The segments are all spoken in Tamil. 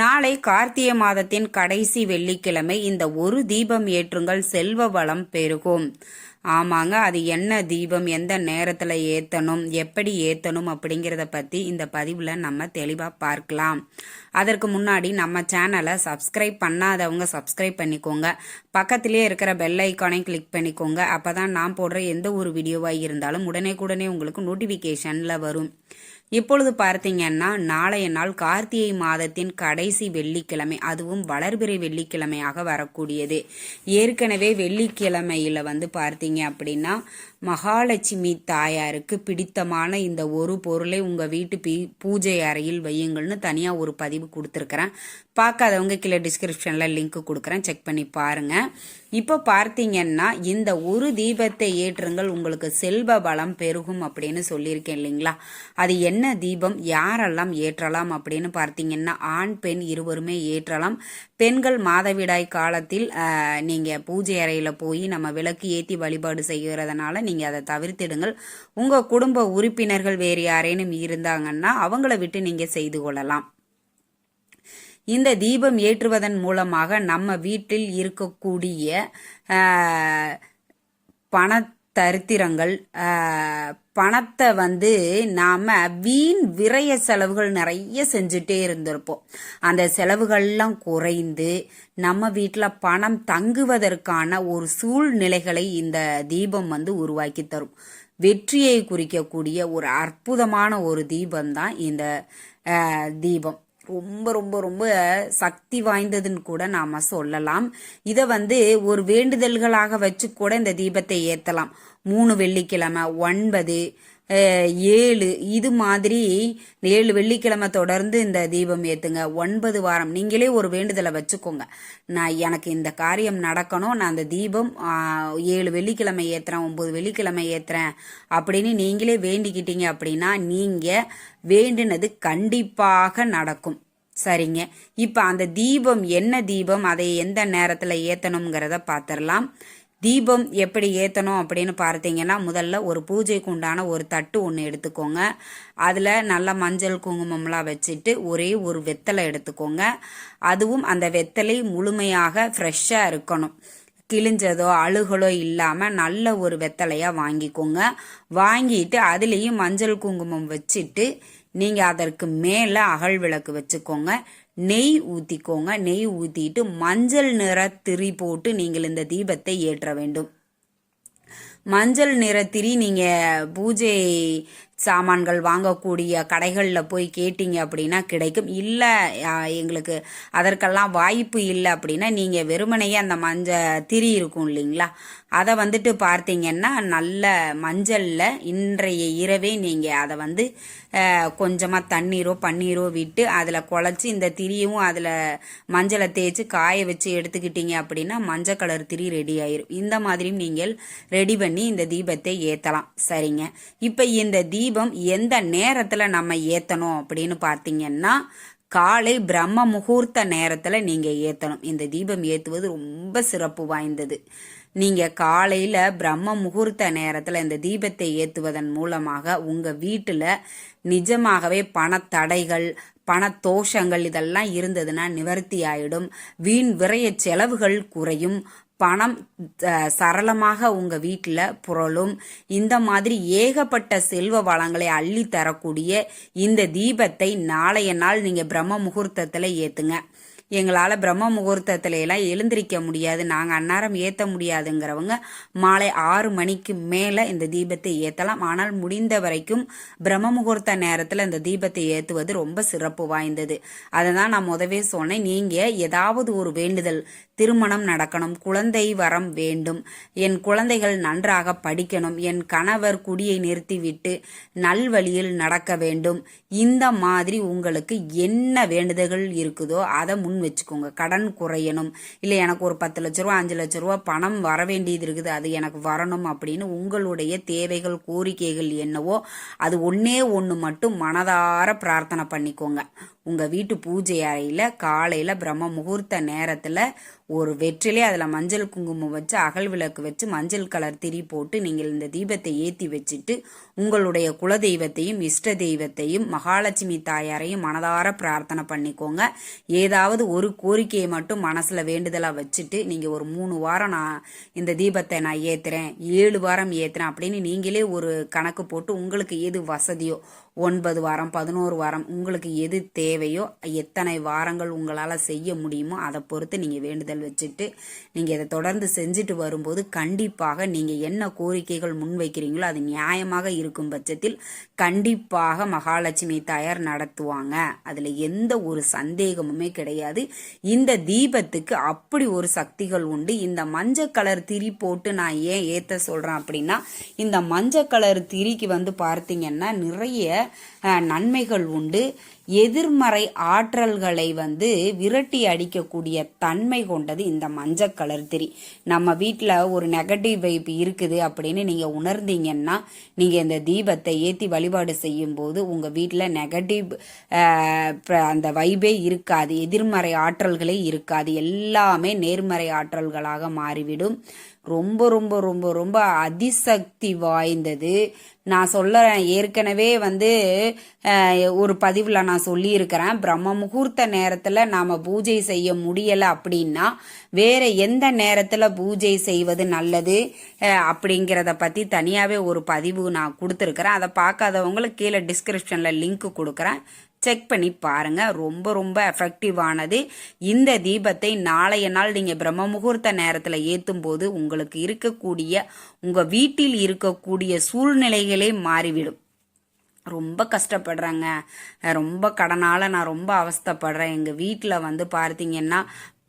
நாளை கார்த்திகை மாதத்தின் கடைசி வெள்ளிக்கிழமை இந்த ஒரு தீபம் ஏற்றுங்கள் செல்வ வளம் பெருகும். ஆமாங்க அது என்ன தீபம் எந்த நேரத்தில் ஏற்றணும் எப்படி ஏற்றணும் அப்படிங்கிறத பற்றி இந்த பதிவில் நம்ம தெளிவாக பார்க்கலாம். அதற்கு முன்னாடி நம்ம சேனலை சப்ஸ்கிரைப் பண்ணாதவங்க சப்ஸ்கிரைப் பண்ணிக்கோங்க. பக்கத்திலேயே இருக்கிற பெல் ஐக்கானையும் கிளிக் பண்ணிக்கோங்க. அப்போ தான் நான் போடுற எந்த ஒரு வீடியோவாக இருந்தாலும் உடனே உடனே உங்களுக்கு நோட்டிஃபிகேஷனில் வரும். இப்பொழுது பார்த்தீங்கன்னா நாளைய நாள் கார்த்திகை மாதத்தின் கடைசி வெள்ளிக்கிழமை அதுவும் வளர்பிறை வெள்ளிக்கிழமையாக வரக்கூடியது. ஏற்கனவே வெள்ளிக்கிழமையில் வந்து பார்த்தீங்க அப்படின்னா மகாலட்சுமி தாயாருக்கு பிடித்தமான இந்த ஒரு பொருளை உங்கள் வீட்டு பீ பூஜை அறையில் வையுங்கள்னு தனியாக ஒரு பதிவு கொடுத்துருக்குறேன். பார்க்காதவங்க கீழே டிஸ்கிரிப்ஷனில் லிங்க் கொடுக்குறேன். செக் பண்ணி பாருங்கள் இப்போ பார்த்தீங்கன்னா இந்த ஒரு தீபத்தை ஏற்றுங்கள் உங்களுக்கு செல்வ பலம் பெருகும் அப்படின்னு சொல்லியிருக்கேன் இல்லைங்களா? அது என்ன தீபம்? யாரெல்லாம் ஏற்றலாம் அப்படின்னு பார்த்தீங்கன்னா ஆண் பெண் இருவருமே ஏற்றலாம். பெண்கள் மாதவிடாய் காலத்தில் நீங்கள் பூஜை அறையில் போய் நம்ம விளக்கு ஏற்றி வழிபாடு செய்கிறதுனால நீங்கள் அதை தவிர்த்திடுங்கள். உங்கள் குடும்ப உறுப்பினர்கள் வேறு யாரேனும் இருந்தாங்கன்னா அவங்கள விட்டு நீங்கள் செய்து கொள்ளலாம். இந்த தீபம் ஏற்றுவதன் மூலமாக நம்ம வீட்டில் இருக்கக்கூடிய பண தரித்திரங்கள் பணத்தை வந்து நாம் வீண் விரய செலவுகள் நிறைய செஞ்சுட்டே இருந்திருப்போம். அந்த செலவுகள்லாம் குறைந்து நம்ம வீட்டில் பணம் தங்குவதற்கான ஒரு சூழ்நிலைகளை இந்த தீபம் வந்து உருவாக்கி தரும். வெற்றியை குறிக்கக்கூடிய ஒரு அற்புதமான ஒரு தீபம் தான் இந்த தீபம். ரொம்ப ரொம்ப ரொம்ப சக்தி வாய்ந்ததுன்னு கூட நாம சொல்லலாம். இதை வந்து ஒரு வேண்டுதல்களாக வச்சு கூட இந்த தீபத்தை ஏற்றலாம் மூணு வெள்ளிக்கிழமை ஒன்பது ஏழு. இது மாதிரி ஏழு வெள்ளிக்கிழமை தொடர்ந்து இந்த தீபம் ஏற்றுங்க ஒன்பது வாரம். நீங்களே ஒரு வேண்டுதலை வச்சுக்கோங்க. நான் எனக்கு இந்த காரியம் நடக்கணும். நான் அந்த தீபம் ஏழு வெள்ளிக்கிழமை ஏற்றுறேன் ஒம்பது வெள்ளிக்கிழமை ஏற்றுறேன் அப்படின்னு நீங்களே வேண்டிக்கிட்டீங்க அப்படின்னா நீங்கள் வேண்டினது கண்டிப்பாக நடக்கும். சரிங்க. இப்போ அந்த தீபம் என்ன தீபம் அதை எந்த நேரத்தில் ஏற்றணுங்கிறத பார்த்துடலாம் தீபம் எப்படி ஏற்றணும் அப்படின்னு பார்த்தீங்கன்னா முதல்ல ஒரு பூஜைக்கு உண்டான ஒரு தட்டு ஒன்று எடுத்துக்கோங்க. அதில் நல்ல மஞ்சள் குங்குமம்லாம் வச்சுட்டு ஒரே ஒரு வெத்தலை எடுத்துக்கோங்க. அதுவும் அந்த வெத்தலை முழுமையாக ஃப்ரெஷ்ஷாக இருக்கணும். கிழிஞ்சதோ அழுகலோ இல்லாமல் நல்ல ஒரு வெத்தலையாக வாங்கிக்கோங்க. வாங்கிட்டு அதுலேயும் மஞ்சள் குங்குமம் வச்சுட்டு நீங்கள் அதற்கு மேலே அகல் விளக்கு வச்சுக்கோங்க. நெய் ஊற்றிக்கோங்க நெய் ஊற்றிட்டு மஞ்சள் நிற திரி போட்டு நீங்கள் இந்த தீபத்தை ஏற்ற வேண்டும். மஞ்சள் நிற திரி நீங்கள் பூஜை சாமான்கள் வாங்கக்கூடிய கடைகளில் போய் கேட்டீங்க அப்படின்னா கிடைக்கும். இல்லை எங்களுக்கு அதற்கெல்லாம் வாய்ப்பு இல்லை அப்படின்னா நீங்கள் வெறுமனையே அந்த மஞ்சள் திரி இருக்கும் இல்லைங்களா? அதை வந்துட்டு பார்த்தீங்கன்னா நல்ல மஞ்சளில் இன்றைய இரவே நீங்கள் அதை வந்து கொஞ்சமாக தண்ணீரோ பன்னீரோ விட்டு அதில் குழச்சி இந்த திரியும் அதில் மஞ்சளை தேய்ச்சி காய வச்சு எடுத்துக்கிட்டீங்க அப்படின்னா மஞ்சள் கலர் திரி ரெடி ஆயிரும். இந்த மாதிரியும் நீங்கள் ரெடி பண்ணி இந்த தீபத்தை ஏற்றலாம் சரிங்க. இப்போ இந்த தீபம் எந்த நேரத்தில் நம்ம ஏற்றணும் அப்படின்னு பார்த்தீங்கன்னா காலை பிரம்ம முகூர்த்த நேரத்தில் நீங்கள் ஏற்றணும் இந்த தீபம் ஏற்றுவது ரொம்ப சிறப்பு வாய்ந்தது. நீங்கள் காலையில் பிரம்ம முகூர்த்த நேரத்தில் இந்த தீபத்தை ஏற்றுவதன் மூலமாக உங்கள் வீட்டில் நிஜமாகவே பணத்தடைகள் பணத்தோஷங்கள் இதெல்லாம் இருந்ததுன்னா நிவர்த்தி ஆயிடும். வீண் விரைய செலவுகள் குறையும். பணம் சரளமாக உங்கள் வீட்டில் புரளும். இந்த மாதிரி ஏகப்பட்ட செல்வ வளங்களை அள்ளி தரக்கூடிய இந்த தீபத்தை நாளைய நாள் நீங்கள் பிரம்ம முகூர்த்தத்தில் ஏற்றுங்க எங்களால் பிரம்ம முகூர்த்தத்துல எல்லாம் எழுந்திரிக்க முடியாது. நாங்கள் அன்னாரம் ஏற்ற முடியாதுங்கிறவங்க மாலை ஆறு மணிக்கு மேலே இந்த தீபத்தை ஏற்றலாம் ஆனால் முடிந்த வரைக்கும் பிரம்ம முகூர்த்த நேரத்தில் இந்த தீபத்தை ஏற்றுவது ரொம்ப சிறப்பு வாய்ந்தது. அதை தான் நான் முதவே சொன்னேன். நீங்கள் ஏதாவது ஒரு வேண்டுதல் திருமணம் நடக்கணும் குழந்தை வரம் வேண்டும் என் குழந்தைகள் நன்றாக படிக்கணும் என் கணவர் குடியை நிறுத்திவிட்டு நல்வழியில் நடக்க வேண்டும் இந்த மாதிரி உங்களுக்கு என்ன வேண்டுதல்கள் இருக்குதோ அதை முன் வச்சுக்கோங்க. கடன் குறையணும். இல்லை எனக்கு ஒரு பத்து லட்ச ரூபா அஞ்சு லட்ச ரூபா பணம் வர வேண்டியது இருக்குது. அது எனக்கு வரணும் அப்படின்னு உங்களுடைய தேவைகள் கோரிக்கைகள் என்னவோ அது ஒன்னே ஒன்று மட்டும் மனதார பிரார்த்தனை பண்ணிக்கோங்க. உங்கள் வீட்டு பூஜை அறையில் காலையில் பிரம்ம முகூர்த்த நேரத்தில் ஒரு வெற்றிலே அதில் மஞ்சள் குங்குமம் வச்சு அகல் விளக்கு வச்சு மஞ்சள் கலர் திரி போட்டு நீங்கள் இந்த தீபத்தை ஏற்றி வச்சுட்டு உங்களுடைய குலதெய்வத்தையும் இஷ்ட தெய்வத்தையும் மகாலட்சுமி தாயாரையும் மனதார பிரார்த்தனை பண்ணிக்கோங்க. ஏதாவது ஒரு கோரிக்கையை மட்டும் மனசில் வேண்டுதலாக வச்சுட்டு நீங்கள் ஒரு மூணு வாரம் நான் இந்த தீபத்தை நான் ஏற்றுறேன் ஏழு வாரம் ஏற்றுறேன் அப்படின்னு நீங்களே ஒரு கணக்கு போட்டு உங்களுக்கு எது வசதியோ ஒன்பது வாரம் பதினோரு வாரம் உங்களுக்கு எது தேவையோ எத்தனை வாரங்கள் உங்களால் செய்ய முடியுமோ அதை பொறுத்து நீங்கள் வேண்டுதல் வச்சுட்டு நீங்கள் இதை தொடர்ந்து செஞ்சுட்டு வரும்போது கண்டிப்பாக நீங்கள் என்ன கோரிக்கைகள் முன்வைக்கிறீங்களோ அது நியாயமாக இருக்கும் பட்சத்தில் கண்டிப்பாக மகாலட்சுமி தாயார் நடத்துவாங்க. அதில் எந்த ஒரு சந்தேகமுமே கிடையாது. இந்த தீபத்துக்கு அப்படி ஒரு சக்திகள் உண்டு. இந்த மஞ்சள் கலர் திரி போட்டு நான் ஏன் ஏற்ற சொல்கிறேன் அப்படின்னா இந்த மஞ்சள் கலர் திரிக்கு வந்து பார்த்தீங்கன்னா நிறைய நன்மைகள் உண்டு. எதிர்மறை ஆற்றல்களை வந்து விரட்டி அடிக்கக்கூடிய தன்மை கொண்டது இந்த மஞ்சள் கலர் திரி. நம்ம வீட்டில் ஒரு நெகட்டிவ் வைப் இருக்குது அப்படின்னு நீங்கள் உணர்ந்தீங்கன்னா நீங்கள் இந்த தீபத்தை ஏற்றி வழிபாடு செய்யும்போது உங்கள் வீட்டில் நெகட்டிவ் அந்த வைபே இருக்காது. எதிர்மறை ஆற்றல்களே இருக்காது. எல்லாமே நேர்மறை ஆற்றல்களாக மாறிவிடும். ரொம்ப ரொம்ப ரொம்ப ரொம்ப அதிசக்தி வாய்ந்தது. நான் சொல்லுறேன் ஏற்கனவே வந்து ஒரு பதிவில் நான் சொல்லியிருக்கிறேன். பிரம்ம முகூர்த்த நேரத்தில் நாம் பூஜை செய்ய முடியலை அப்படின்னா வேற எந்த நேரத்தில் பூஜை செய்வது நல்லது அப்படிங்கிறத பற்றி தனியாகவே ஒரு பதிவு நான் கொடுத்துருக்குறேன். அதை பார்க்காதவங்களுக்கு கீழே டிஸ்கிரிப்ஷனில் லிங்க் கொடுக்குறேன். செக் பண்ணி பாருங்க. ரொம்ப ரொம்ப எஃபெக்டிவானது இந்த தீபத்தை நாளைய நாள் நீங்கள் பிரம்ம முகூர்த்த நேரத்தில் ஏற்றும் போது உங்களுக்கு இருக்கக்கூடிய உங்கள் வீட்டில் இருக்கக்கூடிய சூழ்நிலைகளே மாறிவிடும். ரொம்ப கஷ்டப்படுறேங்க. ரொம்ப கடனால் நான் ரொம்ப அவஸ்தைப்படுறேன். எங்கள் வீட்டில் வந்து பார்த்தீங்கன்னா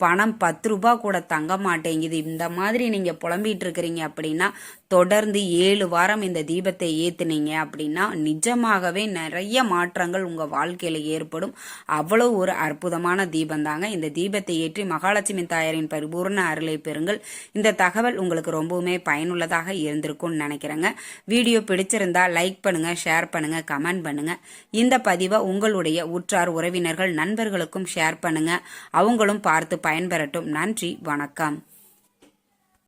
பணம் பத்து ரூபா கூட தங்க மாட்டேங்குது. இந்த மாதிரி நீங்கள் புலம்பிட்டு இருக்கிறீங்க அப்படின்னா தொடர்ந்து ஏழு வாரம் இந்த தீபத்தை ஏத்துனீங்க அப்படின்னா நிஜமாகவே நிறைய மாற்றங்கள் உங்கள் வாழ்க்கையில் ஏற்படும். அவ்வளோ ஒரு அற்புதமான தீபம் தாங்க இந்த தீபத்தை ஏற்றி மகாலட்சுமி தாயாரின் பரிபூர்ண அருளை பெறுங்கள். இந்த தகவல் உங்களுக்கு ரொம்பவுமே பயனுள்ளதாக இருந்திருக்கும்னு நினைக்கிறேங்க. வீடியோ பிடிச்சிருந்தா லைக் பண்ணுங்க ஷேர் பண்ணுங்க கமெண்ட் பண்ணுங்க. இந்த பதிவை உங்களுடைய உற்றார் உறவினர்கள் நண்பர்களுக்கும் ஷேர் பண்ணுங்க. அவங்களும் பார்த்து பயன்பெறட்டும். நன்றி வணக்கம்.